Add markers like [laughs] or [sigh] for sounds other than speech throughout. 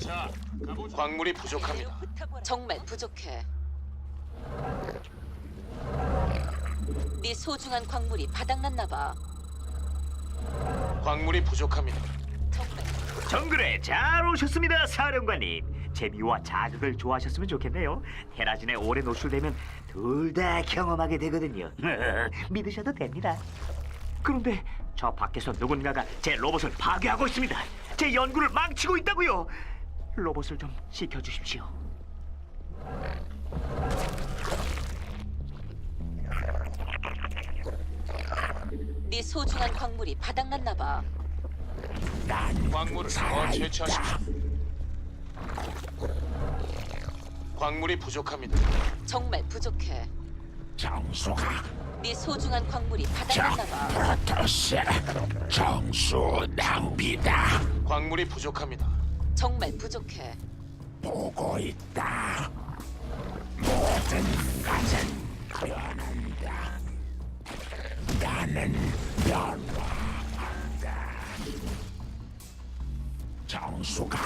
자, 가보자. 광물이 부족합니다. 정말 부족해. 네 소중한 광물이 바닥났나 봐. 광물이 부족합니다. 정말 정글에 잘 오셨습니다, 사령관님. 재미와 자극을 좋아하셨으면 좋겠네요. 테라진에 오래 노출되면 둘 다 경험하게 되거든요. [laughs] 믿으셔도 됩니다. 그런데 저 밖에서 누군가가 제 로봇을 파괴하고 있습니다. 제 연구를 망치고 있다고요. 로봇을 좀 시켜주십시오. 네 소중한 광물이 바닥났나 봐. 광물을 더 채취하십시오. 광물이 부족합니다. 정말 부족해. 정수가 네 소중한 광물이 바닥났나 봐. 프로토스 정수 낭비다 광물이 부족합니다. 정말 부족해. 보고 있다 모든 것은 변한다 나는 변화한다 정수가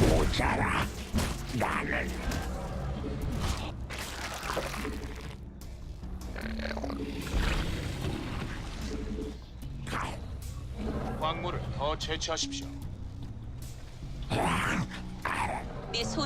모자라 나는 광물을 더 채취하십시오. 네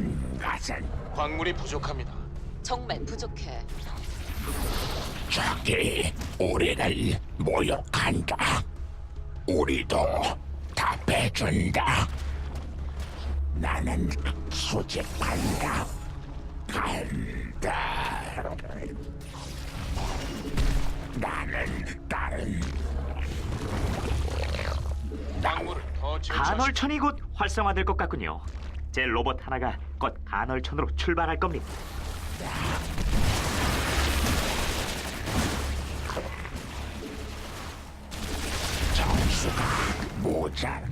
모든 것은 광물이 부족합니다. 정말 부족해. 적이 우리를 모욕한다. 우리도 답해준다. 나는 수집한다. 간다. 나는 다른 광물을 더 채취하십시오. 간헐천이 곧 활성화될 것 같군요. 제 로봇 하나가 곧 간헐천으로 출발할 겁니다. 정수가 모자.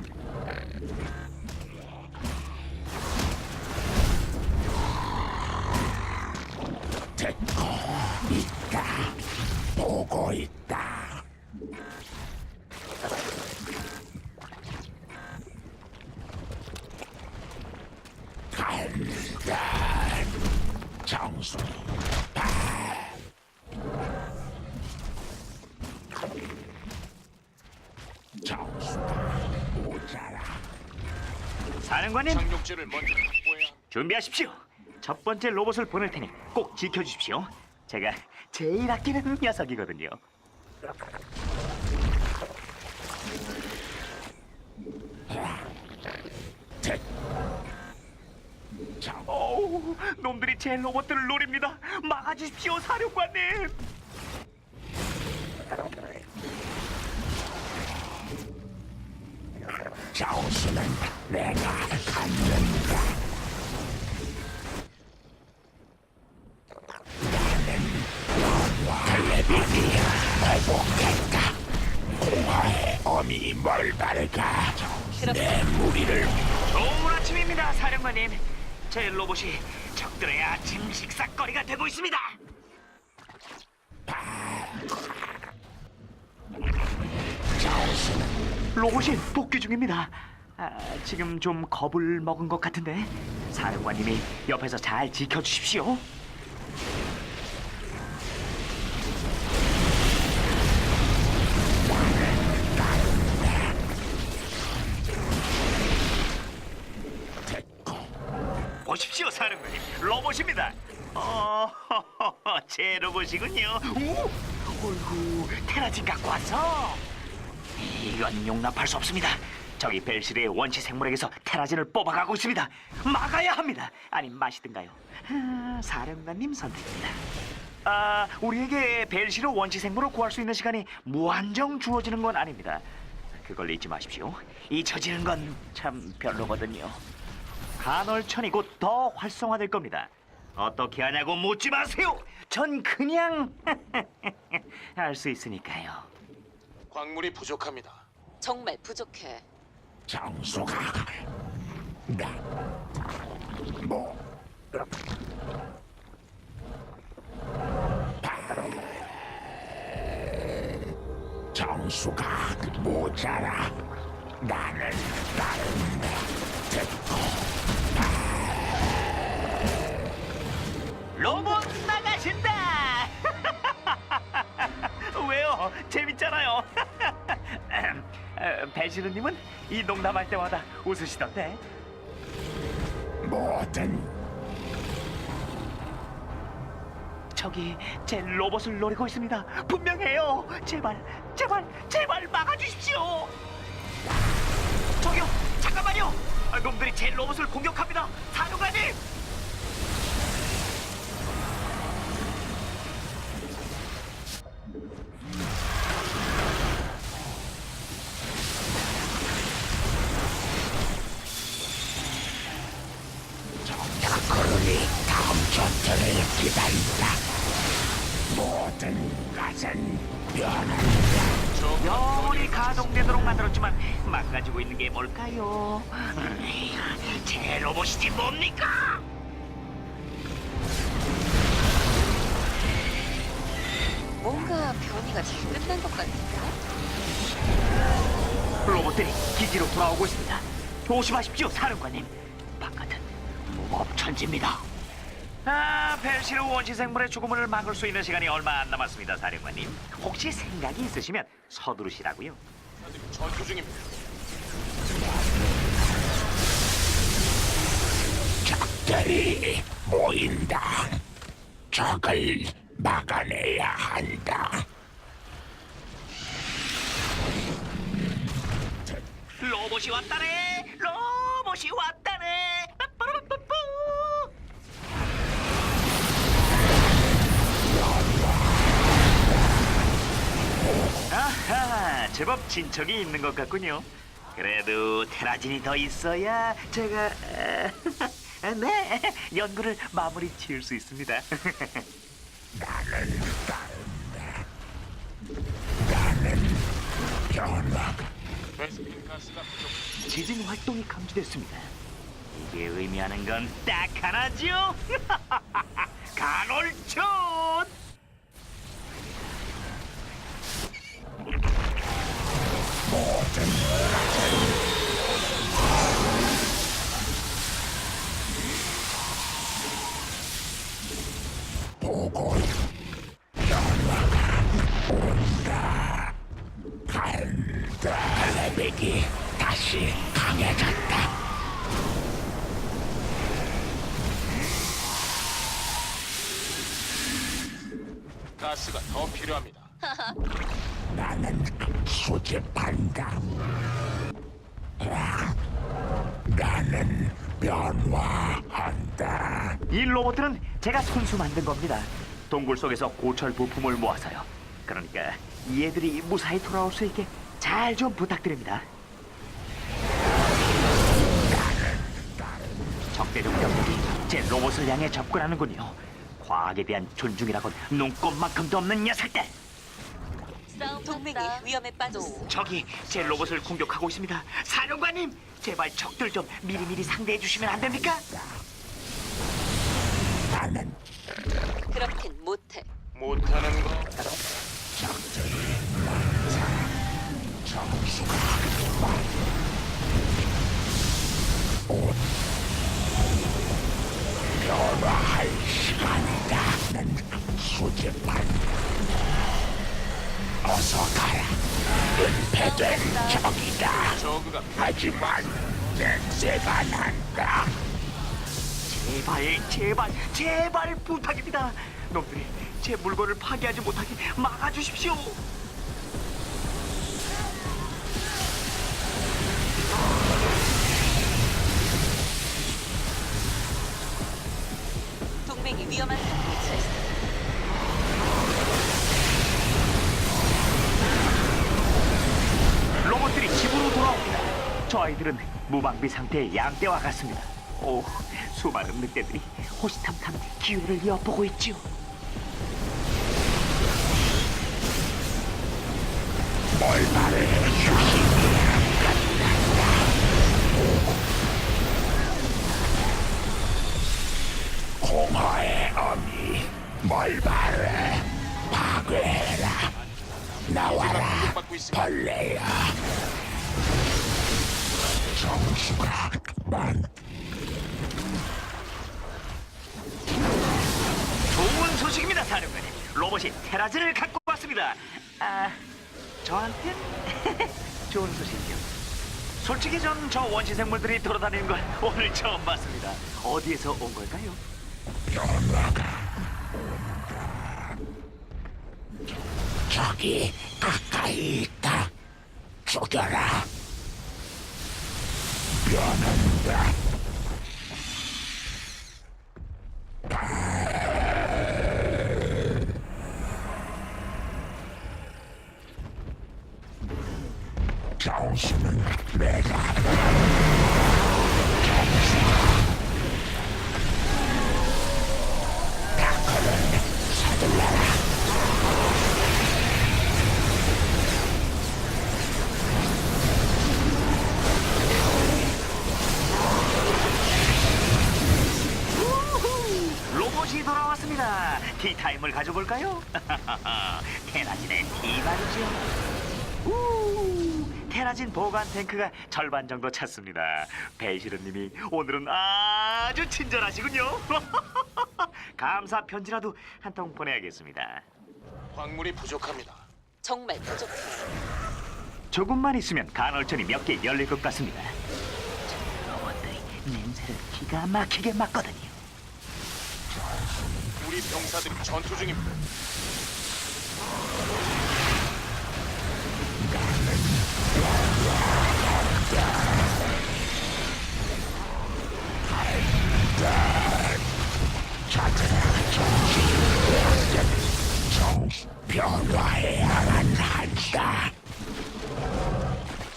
듣고 있다. 보고 있다. 정수. 정수가 모자라. 사령관님 착륙지를 먼저 확보해야 합니다. 준비하십시오. 첫 번째 로봇을 보낼 테니 꼭 지켜주십시오. 제가 제일 아끼는 녀석이거든요. 어우, 놈들이 제 로봇들을 노립니다. 막아주십시오, 사령관님. 정수는 내가 갖는다. 나는 텔레비전이 회복했다. 공화의 어미 멀바르가 내 무리를 좋은 아침입니다, 사령관님. 제 로봇이 적들의 아침 식사거리가 되고 있습니다. 정수는 로봇이 복귀 중입니다. 아, 지금 좀 겁을 먹은 것 같은데 사령관님이 옆에서 잘 지켜주십시오. 보십시오, 사령관님. 로봇입니다. 어, [laughs] 제 로봇이군요. 오, 어이구, 테라진 갖고 왔어. 이건 용납할 수 없습니다. 저기 벨시르의 원시 생물에게서 테라진을 뽑아가고 있습니다. 막아야 합니다. 아니 마시든가요? 아, 사령관님 선택입니다. 아, 우리에게 벨시르 원시 생물을 구할 수 있는 시간이 무한정 주어지는 건 아닙니다. 그걸 잊지 마십시오. 잊혀지는 건 참 별로거든요. 간헐천이 곧 더 활성화될 겁니다. 어떻게 하냐고 묻지 마세요. 전 그냥 [laughs] 알수 있으니까요. 광물이 부족합니다. 정말 부족해. 정수가 나뭐 정수가 모자라 나는 따른다 듣고 어, 배시르님은 이 농담할 때마다 웃으시던데. 뭐든 저기 제 로봇을 노리고 있습니다. 분명해요. 제발, 제발, 제발 막아주십시오. 저기요, 잠깐만요. 아, 놈들이 제 로봇을 공격합니다. 사령관님. 기지로 돌아오고 있습니다. 조심하십시오, 사령관님. 바깥은 무법천지입니다. 아, 벨시르 원시 생물의 죽음을 막을 수 있는 시간이 얼마 안 남았습니다, 사령관님. 혹시 생각이 있으시면 서두르시라고요. 전투 중입니다. 적들이 모인다 적을 막아내야 한다 로봇이 왔다네! 로봇이 왔다네! 아하, 제법 진척이 있는 것 같군요. 그래도 테라진이 더 있어야 제가 아, [laughs] 네 연구를 마무리 지을 수 있습니다. 나는 따른다 나는 변화가 베스핀 가스가 부족. 지진 활동이 감지됐습니다. 이게 의미하는 건 딱 하나죠. [laughs] 간헐촌. 보고 레벨이 다시 강해졌다 가스가 더 필요합니다. 나는 수집한다. 아, 나는 변화한다. 이 로봇들은 제가 손수 만든 겁니다. 동굴 속에서 고철 부품을 모아서요. 그러니까 얘들이 무사히 돌아올 수 있게 잘 좀 부탁드립니다. 적대적 병력이 제 로봇을 향해 접근하는군요. 과학에 대한 존중이라곤 눈꼽만큼도 없는 녀석들. 동맹이 위험에 빠졌어. 적이 제 로봇을 공격하고 있습니다. 사령관님, 제발 적들 좀 미리미리 상대해 주시면 안 됩니까? 나는 그렇긴 못해. 못하는 거 수집한다. 어서 가라. 은폐된 적이다. 저그가 하지만 냄새가 난다. 제발, 제발, 제발 부탁입니다. 놈들이 제 물건을 파괴하지 못하게 막아주십시오. 동맹이 위험한 상태에 처했어. 집으로 돌아옵니다. 저 아이들은 무방비 상태의 양떼와 같습니다. 오, 수많은 늑대들이 호시탐탐 기회를 엿보고 있지요. 뭘 말해 휴식이야 공허의 어미 뭘 말해 파괴해라 나와라. 벌레야 정수가 만 좋은 소식입니다, 사령관님. 로봇이 테라즈를 갖고 왔습니다. 아, 저한텐 [laughs] 좋은 소식이요. 솔직히 전 저 원시 생물들이 돌아다니는 걸 오늘 처음 봤습니다. 어디에서 온 걸까요? 저기 가까이 있다 죽여라 변한다 우, 테라진 보관 탱크가 절반 정도 찼습니다. 배시르님이 오늘은 아주 친절하시군요. [laughs] 감사 편지라도 한 통 보내야겠습니다. 광물이 부족합니다. 정말 부족해. 조금만 있으면 간헐천이 몇 개 열릴 것 같습니다. 저 로봇들이 냄새를 기가 막히게 맡거든요. 우리 병사들이 전투 중입니다.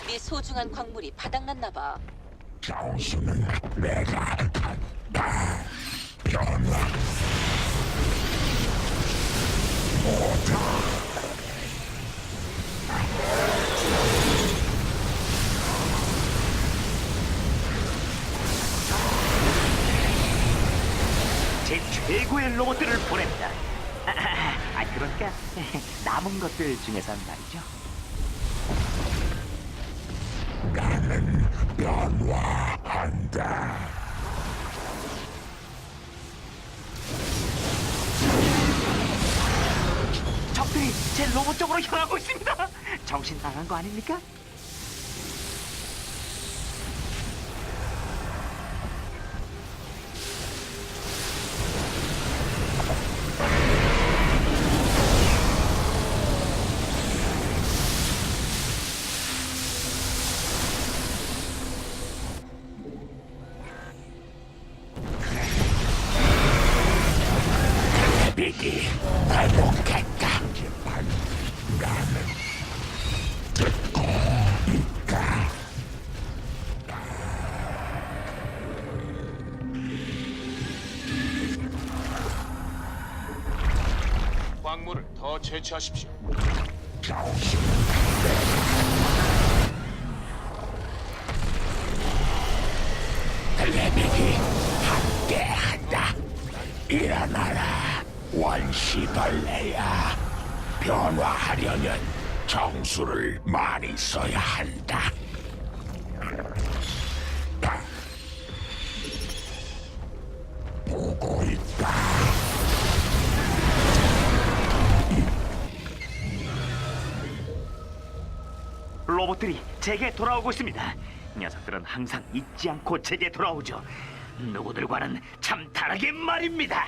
네 소중한 광물이 바닥났나 봐. 정수는 내가 간다 변화 제 최고의 로봇들을 보냅니다. 아, [laughs] 아, 아, 그러니까 [laughs] 남은 것들 중에서 말이죠. 나는 변화한다 적들이 제 로봇 쪽으로 향하고 있습니다. 정신 나간 거 아닙니까? 광물을 더 채취하십시오. 레벨이 함께한다. 일어나라. 원시벌레야. 변화하려면 정수를 많이 써야 한다 제게 돌아오고 있습니다. 녀석들은 항상 잊지 않고 제게 돌아오죠. 누구들과는 참 다르게 말입니다.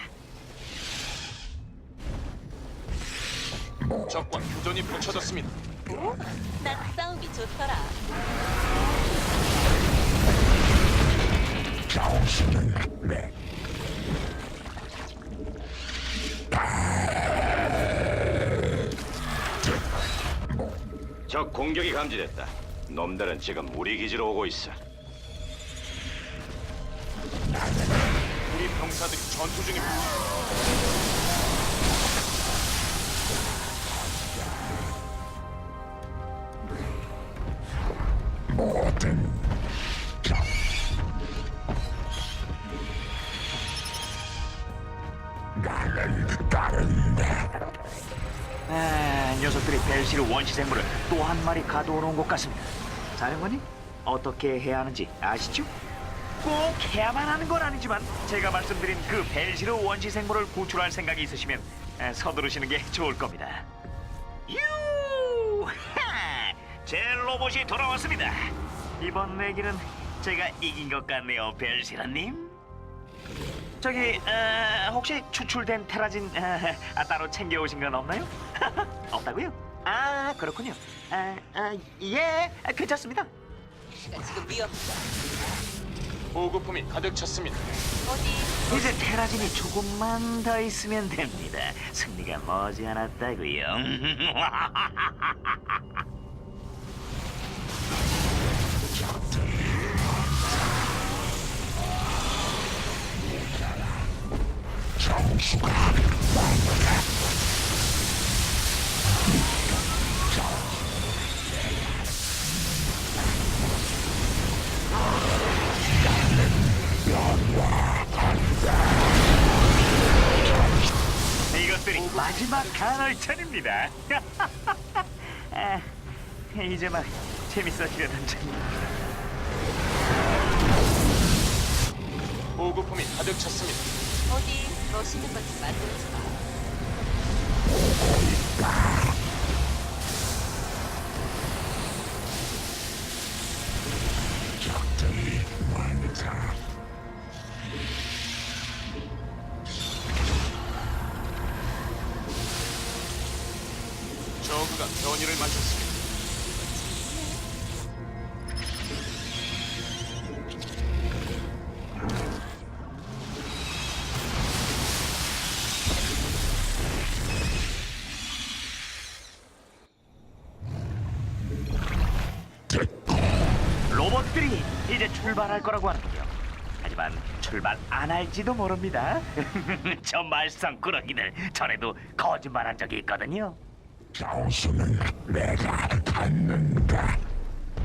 적과 교전이 펼쳐졌습니다. 난 싸움이 좋더라. 정수는 내적 공격이 감지됐다. 놈들은 지금 우리 기지로 오고 있어. 우리 병사들이 전투 중입니다. 아, 녀석들이 벨시르 원시 생물을 또 한 마리 가둬 놓은 것 같습니다. 사령관님, 어떻게 해야 하는지 아시죠? 꼭 해야만 하는 건 아니지만 제가 말씀드린 그 벨시르 원시 생물을 구출할 생각이 있으시면 아, 서두르시는 게 좋을 겁니다. 유! 하! [laughs] 제 로봇이 돌아왔습니다. 이번 내기는 제가 이긴 것 같네요, 벨시르님. 저기 어, 혹시 추출된 테라진 어, 아, 따로 챙겨오신 건 없나요? [laughs] 없다고요? 아 그렇군요. 아, 아, 예, 아, 괜찮습니다. 지금 위험하다. 보급품이 가득 찼습니다. 어디 이제 테라진이 조금만 더 있으면 됩니다. 승리가 머지않았다고요. 정수가 [laughs] 이것들이 마지막 간헐천입니다. [laughs] 아, 이제 막 재밌어지려던 중. 보급품이 가득 찼습니다. 어디 멋있는 것좀 만들어줘 봐. 이 이제 출발할 거라고 하는군요. 하지만 출발 안 할지도 모릅니다. [laughs] 저 말썽꾸러기들 전에도 거짓말한 적이 있거든요. 정수는 내가 갖는다.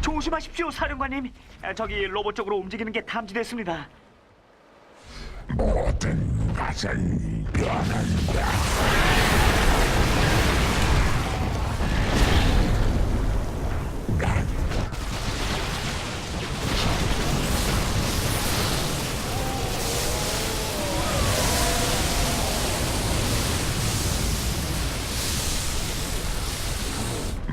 조심하십시오, 사령관님. 아, 저기 로봇 쪽으로 움직이는 게 탐지됐습니다. 모든 것은 변한다.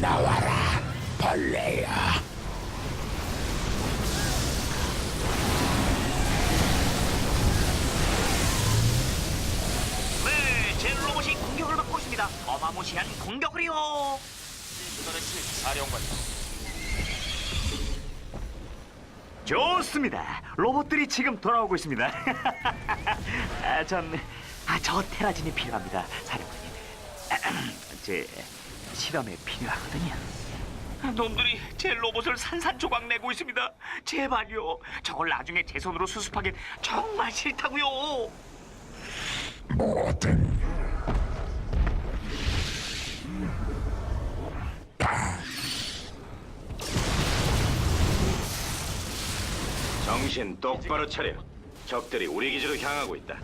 나와라 벌레야. 네, 제 로봇이 공격을 받고 있습니다. 어마무시한 공격을요. 도달했습니다. 사령관님. 좋습니다. 로봇들이 지금 돌아오고 있습니다. [laughs] 아, 전, 아, 저 테라진이 필요합니다, 사령관 님. 제 실험에 필요하거든요. 놈들이 제 로봇을 산산조각 내고 있습니다. 제발요. 저걸 나중에 제 손으로 수습하긴 정말 싫다고요. 모든 정신 똑바로 차려. 적들이 우리 기지로 향하고 있다.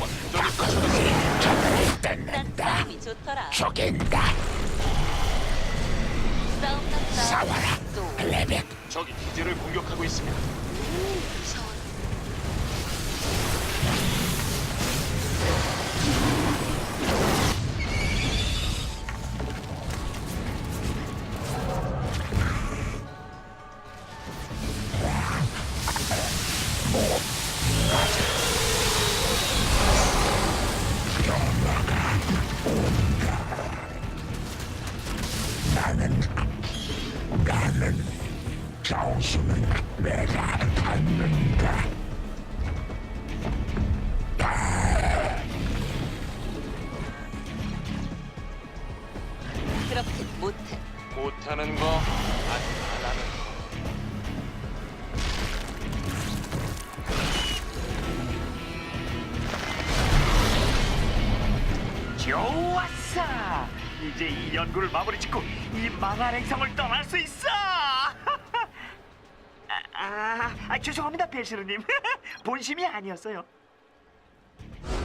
완전히 쫓아갔으니 적을 뺏는다. 싸움이 좋더라. 죽인다. 싸움 났다. 싸워라. 레벡 적이 기지를 공격하고 있습니다. 이제 이 연구를 마무리 짓고 이 망한 행성을 떠날 수 있어. [laughs] 아, 아, 아, 죄송합니다, 벨시르님. [laughs] 본심이 아니었어요.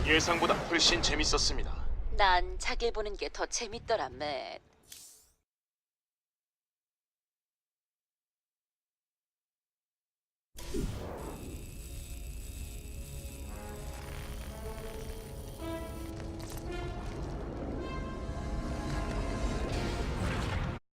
예상보다 훨씬 재밌었습니다. 난 자길 보는 게 더 재밌더라, 맷.